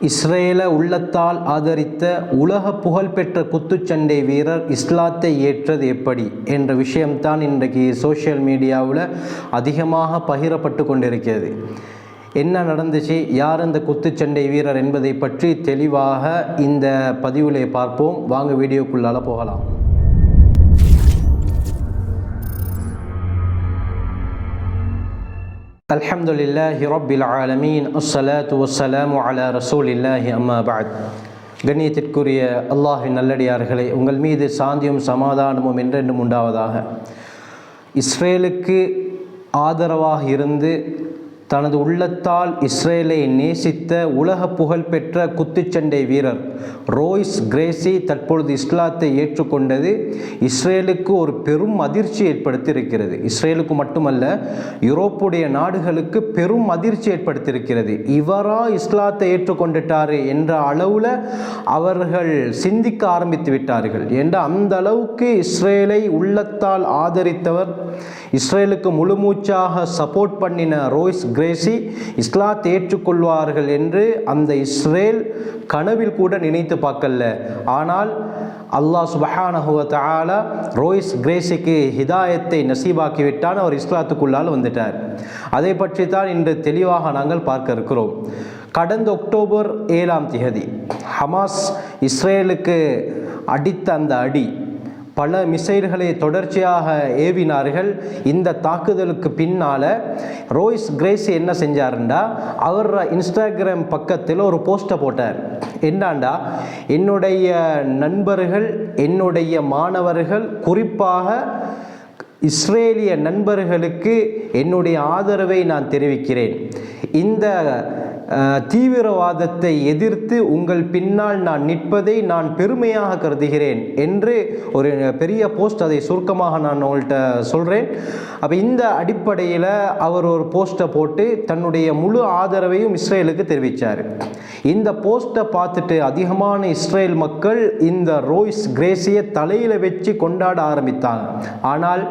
இஸ்ரேல உள்ளத்தால் ஆதரித்த உலக புகழ்பெற்ற குத்துச்சண்டை வீரர் இஸ்லாத்தை ஏற்றது எப்படி என்ற விஷயம்தான் இன்றைக்கு சோஷியல் மீடியாவில் அதிகமாக பகிரப்பட்டு கொண்டிருக்கிறது. என்ன நடந்துச்சு? யார் இந்த குத்துச்சண்டை வீரர் என்பதை பற்றி தெளிவாக இந்த பதிவிலே பார்ப்போம். வாங்க வீடியோக்குள்ளால போகலாம். الحمد لله رب العالمين الصلاة والسلام على رسول الله أما بعد கண்ணியத்திற்குரிய அல்லாஹின் நல்லடியார்களே உங்கள் மீது சாந்தியும் சமாதானமும் என்றென்றும் உண்டாவதாக இஸ்ரேலுக்கு ஆதரவாக இருந்து தனது உள்ளத்தால் இஸ்ரேலை நேசித்த உலக புகழ்பெற்ற குத்துச்சண்டை வீரர் ரோய்ஸ் கிரேசி தற்பொழுது இஸ்லாத்தை ஏற்றுக்கொண்டது இஸ்ரேலுக்கு ஒரு பெரும் அதிர்ச்சி ஏற்படுத்தி இருக்கிறது இஸ்ரேலுக்கு மட்டுமல்ல யூரோப்புடைய நாடுகளுக்கு பெரும் அதிர்ச்சி ஏற்படுத்தியிருக்கிறது. இவரா இஸ்லாத்தை ஏற்றுக்கொண்டுட்டாரு என்ற அளவில் அவர்கள் சிந்திக்க ஆரம்பித்து விட்டார்கள். என்ற அந்த அளவுக்கு இஸ்ரேலை உள்ளத்தால் ஆதரித்தவர் இஸ்ரேலுக்கு முழுமூச்சாக சப்போர்ட் பண்ணின ரோய்ஸ் பேசி இஸ்லாத்தை ஏற்றுக்கொள்வார்கள் என்று அந்த இஸ்ரேல் கனவில் கூட நினைத்து பார்க்கல. ஆனால் அல்லாஹ் சுபஹானஹுவ ரோய்ஸ் கிரேசிக்கு ஹிதாயத்தை நசீபாக்கிவிட்டான். அவர் இஸ்லாத்துக்குள்ளால் வந்துட்டார். அதை பற்றி தான் இன்று தெளிவாக நாங்கள் பார்க்க இருக்கிறோம். கடந்த அக்டோபர் ஏழாம் திகதி ஹமாஸ் இஸ்ரேலுக்கு அடித்த அந்த அடி பல மிசைல்களை தொடர்ச்சியாக ஏவினார்கள். இந்த தாக்குதலுக்கு பின்னால் ரோய்ஸ் கிரேஸ் என்ன செஞ்சாருண்டா? அவர் இன்ஸ்டாகிராம் பக்கத்தில் ஒரு போஸ்ட்டை போட்டார். என்னண்டா என்னுடைய நண்பர்கள் என்னுடைய மாணவர்கள் குறிப்பாக இஸ்ரேலிய நண்பர்களுக்கு என்னுடைய ஆதரவை நான் தெரிவிக்கிறேன். இந்த தீவிரவாதத்தை எதிர்த்து உங்கள் பின்னால் நான் நிற்பதை நான் பெருமையாக கருதுகிறேன் என்று ஒரு பெரிய போஸ்ட் அதை சுருக்கமாக நான் உங்கள்கிட்ட சொல்கிறேன் அப்போ இந்த அடிப்படையில் அவர் ஒரு போஸ்ட்டை போட்டு தன்னுடைய முழு ஆதரவையும் இஸ்ரேலுக்கு தெரிவித்தார் இந்த போஸ்ட்டை பார்த்துட்டு அதிகமான இஸ்ரேல் மக்கள் இந்த ரோய்ஸ் கிரேசியை தலையில் வச்சு கொண்டாட ஆரம்பித்தாங்க. ஆனால்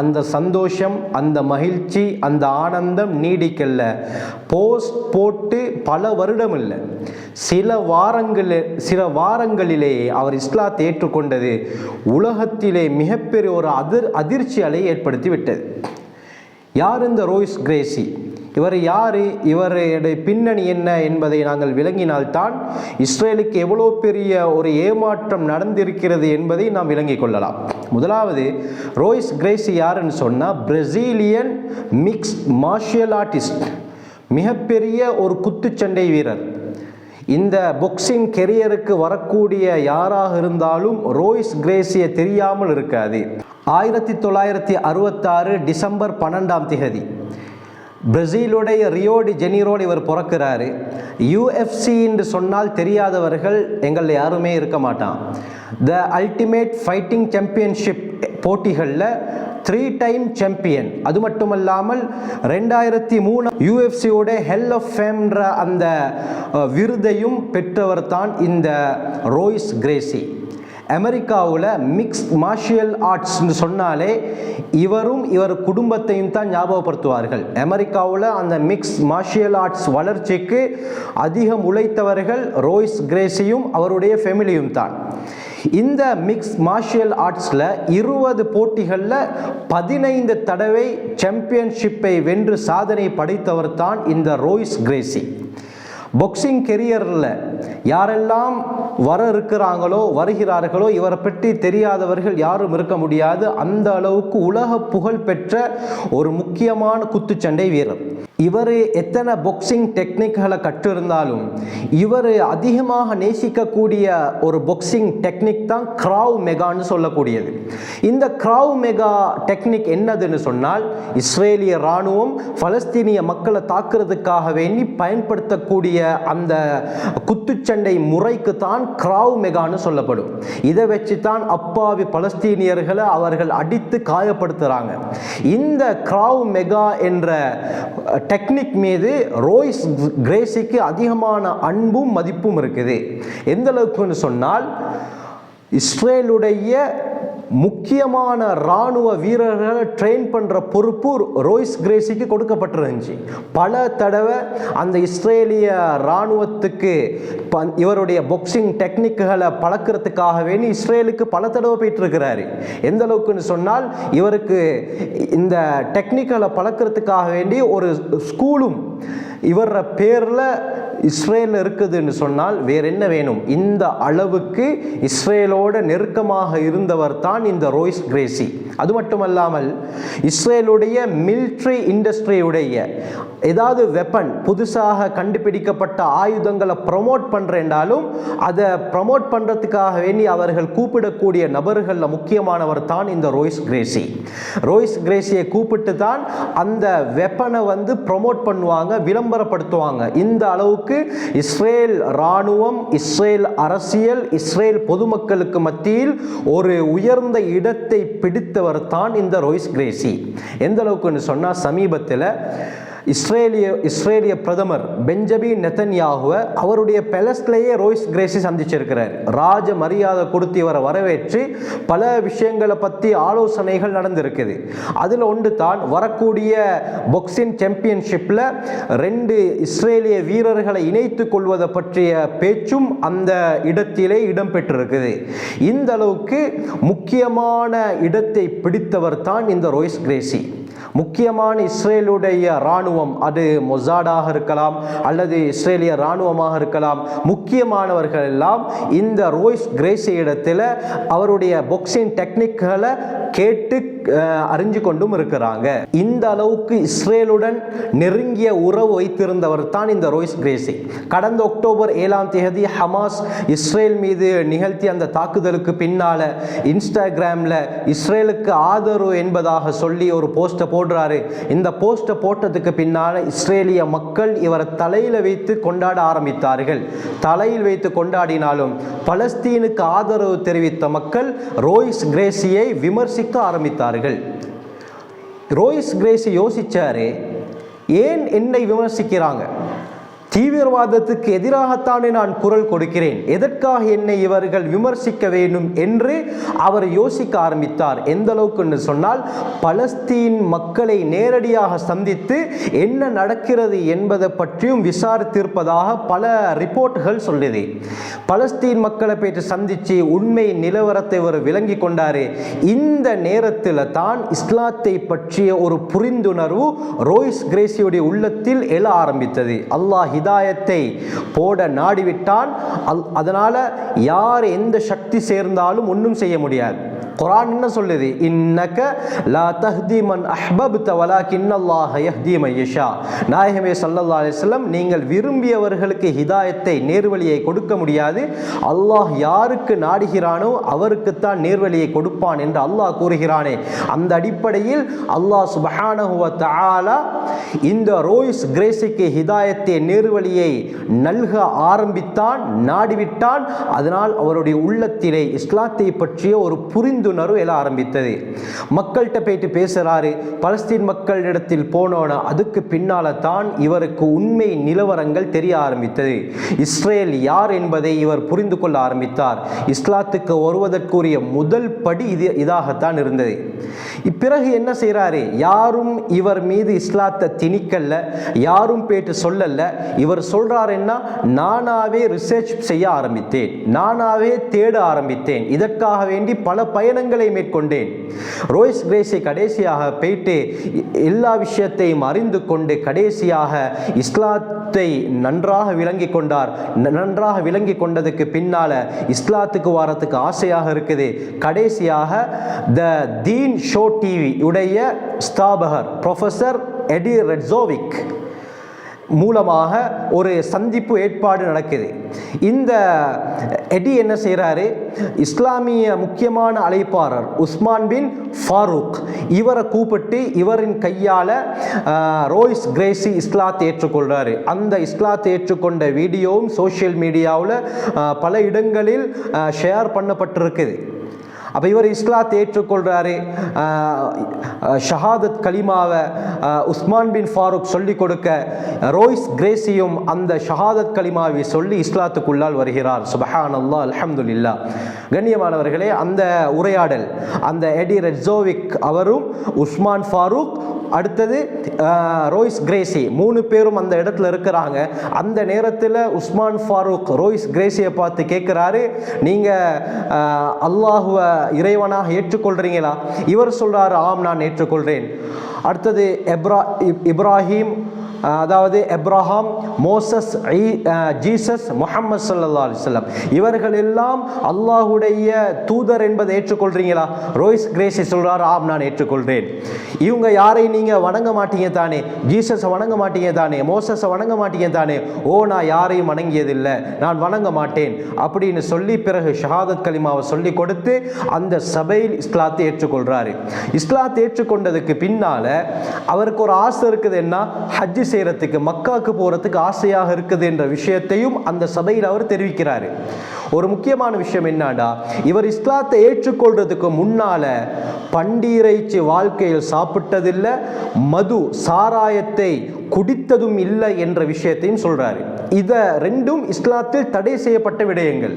அந்த சந்தோஷம் அந்த மகிழ்ச்சி அந்த ஆனந்தம் நீடிக்கல. போஸ்ட் போட்டு பல வருடம் இல்லை சில வாரங்களில் சில வாரங்களிலேயே அவர் இஸ்லாத்தை ஏற்றுக்கொண்டது உலகத்திலே மிகப்பெரிய ஒரு அதிர் அதிர்ச்சி அலை ஏற்படுத்தி விட்டது யார் இந்த ரோய்ஸ் கிரேசி? இவர் யார்? இவருடைய பின்னணி என்ன என்பதை நாங்கள் விளங்கினால்தான் இஸ்ரேலுக்கு எவ்வளோ பெரிய ஒரு ஏமாற்றம் நடந்திருக்கிறது என்பதை நாம் விளங்கிக் கொள்ளலாம். முதலாவது ரோய்ஸ் கிரேசி யாருன்னு சொன்னால் பிரசீலியன் மிக்ஸ் மார்ஷியல் ஆர்டிஸ்ட். மிகப்பெரிய ஒரு குத்துச்சண்டை வீரர். இந்த பொக்சிங் கெரியருக்கு வரக்கூடிய யாராக இருந்தாலும் ரோய்ஸ் கிரேசியை தெரியாமல் இருக்காது. ஆயிரத்தி தொள்ளாயிரத்தி அறுபத்தாறு டிசம்பர் பன்னெண்டாம் திகதி பிரசீலுடைய ரியோ டி ஜெனீரோடு இவர் பிறக்கிறாரு. யூஎஃப்சி என்று சொன்னால் தெரியாதவர்கள் எங்களில் யாருமே இருக்க மாட்டான். த அல்டிமேட் ஃபைட்டிங் சாம்பியன்ஷிப் போட்டிகளில் த்ரீ டைம் சாம்பியன் அது மட்டுமல்லாமல் ரெண்டாயிரத்தி மூணு யூஎஃப்சியோட ஹெல் ஆஃப் ஃபேம்ன்ற அந்த விருதையும் பெற்றவர் தான் இந்த ரோய்ஸ் கிரேசி. அமெரிக்காவில் மிக்ஸ் மார்ஷியல் ஆர்ட்ஸ்னு சொன்னாலே இவரும் இவர் குடும்பத்தையும் தான் ஞாபகப்படுத்துவார்கள். அமெரிக்காவில் அந்த மிக்ஸ் மார்ஷியல் ஆர்ட்ஸ் வளர்ச்சிக்கு அதிகம் உழைத்தவர்கள் ரோய்ஸ் கிரேசியும் அவருடைய ஃபேமிலியும் தான். இந்த மிக்ஸ் மார்ஷியல் ஆர்ட்ஸில் இருபது போட்டிகளில் பதினைந்து தடவை சாம்பியன்ஷிப்பை வென்று சாதனை படைத்தவர் தான் இந்த ரோய்ஸ் கிரேசி. பொக்சிங் கெரியரில் யாரெல்லாம் வர இருக்கிறாங்களோ வருகிறார்களோ இவரை பற்றி தெரியாதவர்கள் யாரும் இருக்க முடியாது. அந்த அளவுக்கு உலக புகழ் பெற்ற ஒரு முக்கியமான குத்துச்சண்டை வீரர். இவர் எத்தனை பொக்சிங் டெக்னிக்களை கற்றிருந்தாலும் இவர் அதிகமாக நேசிக்கக்கூடிய ஒரு பொக்சிங் டெக்னிக் தான் கிராவ் மெகான்னு சொல்லக்கூடியது. இந்த கிராவ் மெகா டெக்னிக் என்னதுன்னு சொன்னால் இஸ்ரேலிய இராணுவம் பலஸ்தீனிய மக்களை தாக்குறதுக்காக வேண்டி பயன்படுத்தக்கூடிய அந்த குத்துச்சண்டை முறைக்கு தான் கிராவ் மெகான்னு சொல்லப்படும். இதை வச்சு தான் அப்பாவி பலஸ்தீனியர்களை அவர்கள் அடித்து காயப்படுத்துகிறாங்க இந்த கிராவ் மெகா என்ற டெக்னிக் மீது ரோய்ஸ் கிரேசிக்கு அதிகமான அன்பும் மதிப்பும் இருக்குது. எந்த அளவுக்குன்னு சொன்னால் இஸ்ரேலுடைய முக்கியமான இராணுவ வீரர்களை ட்ரெயின் பண்ணுற பொறுப்பு ரோய்ஸ் கிரேசிக்கு கொடுக்கப்பட்டிருந்துச்சு. பல தடவை அந்த இஸ்ரேலிய இராணுவத்துக்கு இவருடைய பாக்ஸிங் டெக்னிக்குகளை பழக்கிறதுக்காகவே வேண்டி இஸ்ரேலுக்கு பல தடவை போயிட்டு இருக்கிறாரு எந்த அளவுக்குன்னு சொன்னால் இவருக்கு இந்த டெக்னிக்களை பழக்கிறதுக்காக வேண்டி ஒரு ஸ்கூலும் இவர பேரில் இஸ்ரேல் இருக்குதுன்னு சொன்னால் வேற என்ன வேணும்? இந்த அளவுக்கு இஸ்ரேலோட நெருக்கமாக இருந்தவர் தான் இந்த ரோய்ஸ் கிரேசி. அது மட்டுமல்லாமல் இஸ்ரேலுடைய மிலிட்ரி இண்டஸ்ட்ரியுடைய ஏதாவது வெப்பன் புதுசாக கண்டுபிடிக்கப்பட்ட ஆயுதங்களை ப்ரமோட் பண்ணுறேன்டாலும் அதை ப்ரமோட் பண்ணுறதுக்காக வேண்டி அவர்கள் கூப்பிடக்கூடிய நபர்களில் முக்கியமானவர் தான் இந்த ரோய்ஸ் கிரேசி. ரோய்ஸ் கிரேசியை கூப்பிட்டு தான் அந்த வெப்பனை வந்து ப்ரமோட் பண்ணுவாங்க விளம்பரம் விளம்பரப்படுத்துவாங்க. இந்த அளவுக்கு இஸ்ரேல் இராணுவம் இஸ்ரேல் அரசியல் இஸ்ரேல் பொதுமக்களுக்கு மத்தியில் ஒரு உயர்ந்த இடத்தை பிடித்தவர் தான் இந்த ரோய்ஸ் கிரேசி. எந்த அளவுக்குன்னு சொன்னால் சமீபத்தில் இஸ்ரேலிய இஸ்ரேலிய பிரதமர் பெஞ்சமின் நெத்தன்யாகுவை அவருடைய பெலஸ்லேயே ரோய்ஸ் கிரேசி சந்திச்சிருக்கிறார். ராஜ மரியாதை கொடுத்து இவரை வரவேற்று பல விஷயங்களை பற்றி ஆலோசனைகள் நடந்திருக்குது. அதில் ஒன்று தான் வரக்கூடிய பொக்ஸிங் சாம்பியன்ஷிப்பில் ரெண்டு இஸ்ரேலிய வீரர்களை இணைத்து கொள்வதை பற்றிய பேச்சும் அந்த இடத்திலே இடம்பெற்றிருக்குது. இந்த அளவுக்கு முக்கியமான இடத்தை பிடித்தவர் தான் இந்த ரோய்ஸ் கிரேசி. முக்கியமான இஸ்ரேலுடைய இராணுவம் அது மொசாடாக இருக்கலாம் அல்லது இஸ்ரேலிய இராணுவமாக இருக்கலாம். முக்கியமானவர்கள் எல்லாம் இந்த ரோய்ஸ் கிரேசி இடத்துல அவருடைய பொக்ஸிங் டெக்னிக்களை கேட்டு அறிஞ்சு கொண்டும் இருக்கிறாங்க. இந்த அளவுக்கு இஸ்ரேலுடன் நெருங்கிய உறவு வைத்திருந்தவர் தான் இந்த ரோய்ஸ் கிரேசி. கடந்த அக்டோபர் ஏழாம் தேதி ஹமாஸ் இஸ்ரேல் மீது நிகழ்த்திய அந்த தாக்குதலுக்கு பின்னால இன்ஸ்டாகிராமில் இஸ்ரேலுக்கு ஆதரவு என்பதாக சொல்லி ஒரு போஸ்ட்டை போடுறாரு. இந்த போஸ்ட்டை போட்டதுக்கு பின்னால் இஸ்ரேலிய மக்கள் இவரை தலையில் வைத்து கொண்டாட ஆரம்பித்தார்கள். தலையில் வைத்து கொண்டாடினாலும் பலஸ்தீனுக்கு ஆதரவு தெரிவித்த மக்கள் ரோய்ஸ் கிரேசியை விமர்சிக்க ஆரம்பித்தார்கள். ரோய்ஸ் கிரேசி யோசிச்சாரு ஏன் என்னை விமர்சிக்கிறாங்க? தீவிரவாதத்துக்கு எதிராகத்தானே நான் குரல் கொடுக்கிறேன். எதற்காக என்னை இவர்கள் விமர்சிக்க வேண்டும் என்று அவர் யோசிக்க ஆரம்பித்தார். எந்த அளவுக்கு சொன்னால் பலஸ்தீன் மக்களை நேரடியாக சந்தித்து என்ன நடக்கிறது என்பதை பற்றியும் விசாரித்திருப்பதாக பல ரிப்போர்ட்டுகள் சொல்லுது. பலஸ்தீன் மக்களை போயிட்டு சந்தித்து உண்மை நிலவரத்தை அவர் விளங்கி கொண்டாரு. இந்த நேரத்தில் தான் இஸ்லாத்தை பற்றிய ஒரு புரிந்துணர்வு ரோய்ஸ் கிரேசியுடைய உள்ளத்தில் எழ ஆரம்பித்தது. அல்லாஹ் ஹிதாயத்தை போட நாடிவிட்டான். அதனால அதனால் யார் எந்த சக்தி சேர்ந்தாலும் ஒன்றும் செய்ய முடியாது. குரான் என்ன சொல்லுது? இன்னக லா தஹ்தி மன் அஹ்பப்த வலாக்கின் அல்லாஹ் யஹ்தி மையஷா நாயகமே சல்லல்லா அலிஸ்லம் நீங்கள் விரும்பியவர்களுக்கு ஹிதாயத்தை நேர்வழியை கொடுக்க முடியாது. அல்லாஹ் யாருக்கு நாடுகிறானோ அவருக்குத்தான் நேர்வழியை கொடுப்பான் என்று அல்லாஹ் கூறுகிறானே. அந்த அடிப்படையில் அல்லாஹ் சுபஹானஹுவ தாலா இந்த ரோய்ஸ் கிரேசிக்கு ஹிதாயத்தை நேர்வழியை நல்க ஆரம்பித்தான் நாடிவிட்டான். அதனால் அவருடைய உள்ளத்திலே இஸ்லாத்தை பற்றிய ஒரு புரிந்து புரிந்துணர்வு எழ ஆரம்பித்தது. மக்கள்கிட்ட போயிட்டு பேசுகிறாரு பலஸ்தீன் மக்களிடத்தில் போனோன்னா அதுக்கு பின்னால தான் இவருக்கு உண்மை நிலவரங்கள் தெரிய ஆரம்பித்தது. இஸ்ரேல் யார் என்பதை இவர் புரிந்து கொள்ள ஆரம்பித்தார். இஸ்லாத்துக்கு வருவதற்குரிய முதல் படி இது இதாகத்தான் இருந்தது. இப்பிறகு என்ன செய்கிறாரு யாரும் இவர் மீது இஸ்லாத்தை திணிக்கல்ல யாரும் பேட்டு சொல்லல இவர் சொல்றாருன்னா நானாவே ரிசர்ச் செய்ய ஆரம்பித்தேன் நானாவே தேட ஆரம்பித்தேன். இதற்காக வேண்டி பல பயணங்களை மேற்கொண்டேன். ரோய்ஸ் கிரேஸை கடைசியாக போயிட்டு எல்லா விஷயத்தையும் அறிந்து கொண்டு கடைசியாக இஸ்லாத் இஸ்லாத்தை நன்றாக விளங்கி கொண்டார். ந- நன்றாக விளங்கி கொண்டதுக்கு பின்னால இஸ்லாத்துக்கு வாரத்துக்கு ஆசையாக இருக்குது. கடைசியாக த தீன் ஷோ டிவி உடைய ஸ்தாபகர் ப்ரொஃபஸர் எடி ரெட்ஸோவிக் மூலமாக ஒரு சந்திப்பு ஏற்பாடு நடக்குது. இந்த எடி என்ன செய்கிறாரு இஸ்லாமிய முக்கியமான அழைப்பாளர் உஸ்மான் பின் ஃபாரூக். இவரை கூப்பிட்டு இவரின் கையால் ரோய்ஸ் கிரேசி இஸ்லாத்தை ஏற்றுக்கொள்கிறாரு அந்த இஸ்லாத்தை ஏற்றுக்கொண்ட வீடியோவும் சோஷியல் மீடியாவில் பல இடங்களில் ஷேர் பண்ணப்பட்டிருக்குது. அப்போ இவர் இஸ்லாத்தை ஏற்றுக்கொள்கிறாரு ஷஹாதத் கலிமாவை உஸ்மான் பின் ஃபாரூக் சொல்லிக் கொடுக்க ரோய்ஸ் கிரேசியும் அந்த ஷஹாதத் கலிமாவை சொல்லி இஸ்லாத்துக்குள்ளால் வருகிறார். சுபஹான் அல்லா அலமதுல்லா கண்ணியமானவர்களே அந்த உரையாடல் அந்த எடி ரெட்ஸோவிக் அவரும் உஸ்மான் ஃபாரூக் அடுத்தது ரோய்ஸ் கிரேசி. மூணு பேரும் அந்த இடத்துல இருக்கிறாங்க. அந்த நேரத்தில் உஸ்மான் ஃபாரூக் ரோய்ஸ் கிரேசியை பார்த்து கேட்குறாரு நீங்கள் அல்லாஹுவ இறைவனாக ஏற்றுக்கொள்கிறீங்களா இவர் சொல்கிறாரு ஆம் நான் ஏற்றுக்கொள்கிறேன் அடுத்தது எப்ரா இப்- இப்ராஹிம் அதாவது எப்ரஹாம் மோசஸ் ஜீசஸ் முஹம்மது சல்லா அலிஸ்லாம் இவர்கள் எல்லாம் அல்லாஹுடைய தூதர் என்பதை ஏற்றுக்கொள்றீங்களா? ரோய்ஸ் கிரேசி சொல்றார் ஆம் நான் ஏற்றுக்கொள்கிறேன் இவங்க யாரை நீங்க வணங்க மாட்டீங்க தானே? ஜீசஸை வணங்க மாட்டீங்க தானே? மோசஸை வணங்க மாட்டீங்க தானே? ஓ நான் யாரையும் வணங்கியதில்லை. நான் வணங்க மாட்டேன். அப்படின்னு சொல்லி பிறகு ஷஹாதத் கலிமாவை சொல்லி கொடுத்து அந்த சபையில் இஸ்லாத்தை ஏற்றுக்கொள்றாரு. இஸ்லாத்தை ஏற்றுக்கொண்டதுக்கு பின்னால அவருக்கு ஒரு ஆசை இருக்குது என்ன? ஹஜ்ஜு செய்யறதுக்கு மக்காவுக்கு போறதுக்கு ஆசையாக இருக்குது என்ற விஷயத்தையும் அந்த சபையில் அவர் தெரிவிக்கிறாரு. ஒரு முக்கியமான விஷயம் என்னடா இவர் இஸ்லாத்தை ஏற்றுக்கொள்றதுக்கு முன்னால பண்டீரைச்சி வாழ்க்கையில் சாப்பிட்டதில்லை மது சாராயத்தை குடித்ததும் இல்லை என்ற விஷயத்தையும் சொல்றாரு. இதை ரெண்டும் இஸ்லாத்தில் தடை செய்யப்பட்ட விடயங்கள்.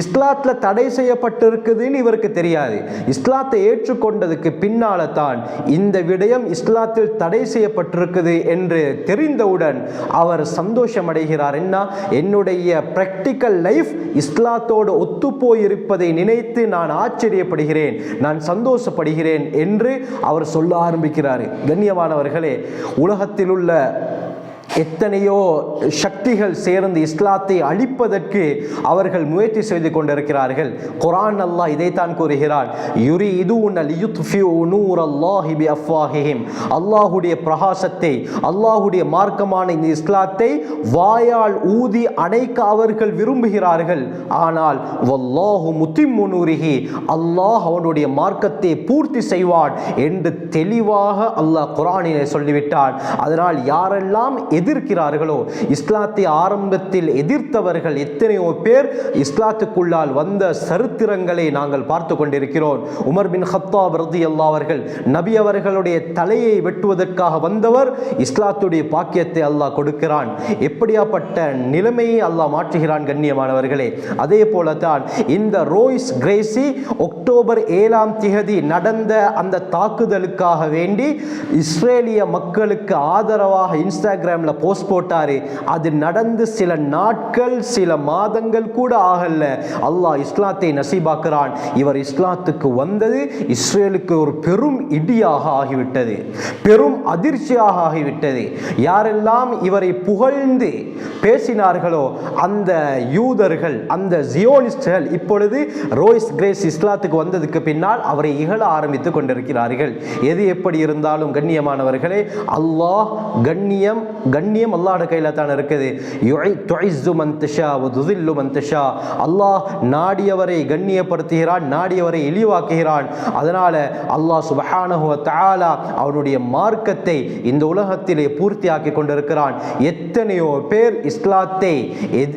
இஸ்லாத்தில் தடை செய்யப்பட்டிருக்குதுன்னு இவருக்கு தெரியாது. இஸ்லாத்தை ஏற்றுக்கொண்டதுக்கு பின்னால தான் இந்த விடயம் இஸ்லாத்தில் தடை செய்யப்பட்டிருக்குது என்று தெரிந்தவுடன் அவர் சந்தோஷம் அடைகிறார் என்ன? என்னுடைய ப்ராக்டிக்கல் லைஃப் இஸ்லாத்தோடு ஒத்துப்போயிருப்பதை நினைத்து நான் ஆச்சரியப்படுகிறேன். நான் சந்தோஷப்படுகிறேன். என்று அவர் சொல்ல ஆரம்பிக்கிறார். கண்ணியமானவர்களே உலகத்தில் உள்ள எத்தனையோ சக்திகள் சேர்ந்து இஸ்லாத்தை அழிப்பதற்கு அவர்கள் முயற்சி செய்து கொண்டிருக்கிறார்கள். குரான் அல்லாஹ் இதைத்தான் கூறுகிறான். யுரி இது நூர் அல்லாஹுடைய பிரகாசத்தை அல்லாஹுடைய மார்க்கமான இந்த இஸ்லாத்தை வாயால் ஊதி அணைக்க அவர்கள் விரும்புகிறார்கள். ஆனால் வல்லாஹு முத்திம்மு அல்லாஹ் அவனுடைய மார்க்கத்தை பூர்த்தி செய்வான் என்று தெளிவாக அல்லாஹ் குரானிலே சொல்லிவிட்டான். அதனால் யாரெல்லாம் எதிர்க்கிறார்களோ? இஸ்லாத்தை ஆரம்பத்தில் எதிர்த்தவர்கள் எத்தனையோ பேர் இஸ்லாத்துக்குள்ளால் வந்த சரித்திரங்களை நாங்கள் பார்த்து கொண்டிருக்கிறோம். உமர் பின் ஹத்தாப் ரதி அல்லா அவர்கள் நபி அவர்களுடைய தலையை வெட்டுவதற்காக வந்தவர் இஸ்லாத்துடைய பாக்கியத்தை அல்லாஹ் கொடுக்கிறான். எப்படியாப்பட்ட நிலைமையை அல்லாஹ் மாற்றுகிறான் கண்ணியமானவர்களே. அதே போல தான் இந்த ரோய்ஸ் கிரேசி அக்டோபர் ஏழாம் திகதி நடந்த அந்த தாக்குதலுக்காக வேண்டி இஸ்ரேலிய மக்களுக்கு ஆதரவாக இன்ஸ்டாகிராமில் போஸ்ட் போட்டாரு. அது நடந்து சில நாட்கள் சில மாதங்கள் கூட ஆகல. அல்லாஹ் இஸ்லாத்தை நசீபாக்குறான். இவர் இஸ்லாத்துக்கு வந்தது இஸ்ரேலுக்கு ஒரு பெரும் இடியாக ஆகிவிட்டது. பெரும் அதிர்ச்சியாக ஆகிவிட்டது. யாரெல்லாம் இவரை புகழ்ந்து பேசினார்களோ அந்த யூதர்கள் அந்த ஜியோனிஸ்டுகள் இப்பொழுது ரோய்ஸ் கிரேஸ் இஸ்லாத்துக்கு வந்ததுக்கு பின்னால் அவரை இகழ ஆரம்பித்து கொண்டிருக்கிறார்கள். எது எப்படி இருந்தாலும் கண்ணியமானவர்களே அல்லாஹ் கண்ணியம் கண்ணியம் அல்லாட கையில் தான் இருக்குது. யுஇ- துஇஸ்ஸு மன் தஷா துதில்லு அல்லாஹ் நாடியவரை கண்ணியப்படுத்துகிறான் நாடியவரை இழிவாக்குகிறான். அதனால் அல்லாஹ் சுபஹானஹு தாலா அவனுடைய மார்க்கத்தை இந்த உலகத்திலே பூர்த்தியாக்கி கொண்டிருக்கிறான். எத்தனையோ பேர் இஸ்லாத்தை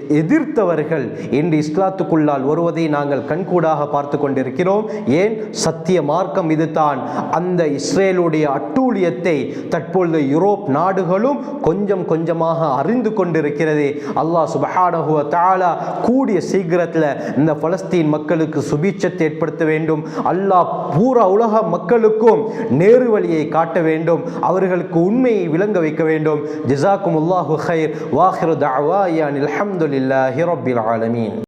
எதிர்த்தவர்கள் இன்று இஸ்லாத்துக்குள்ளால் வருவதை நாங்கள் கண்கூடாக பார்த்து கொண்டிருக்கிறோம். ஏன்? சத்திய மார்க்கம் இதுதான். அந்த இஸ்ரேலுடைய அட்டூழியத்தை தற்பொழுது யூரோப் நாடுகளும் கொஞ்சம் கொஞ்சம் கொஞ்சமாக அறிந்து கொண்டிருக்கிறது. அல்லாஹ் சுபஹானஹுவ தாலா கூடிய சீக்கிரத்தில் இந்த பலஸ்தீன் மக்களுக்கு சுபீட்சத்தை ஏற்படுத்த வேண்டும். அல்லாஹ் பூரா உலக மக்களுக்கும் நேரு வழியை காட்ட வேண்டும். அவர்களுக்கு உண்மையை விளங்க வைக்க வேண்டும். ஜிசாக்கும் அல்லாஹு ஹைர் வாஹிரு தஅவாயான் அல்ஹம்துலில்லாஹி ரப்பில் ஆலமீன்.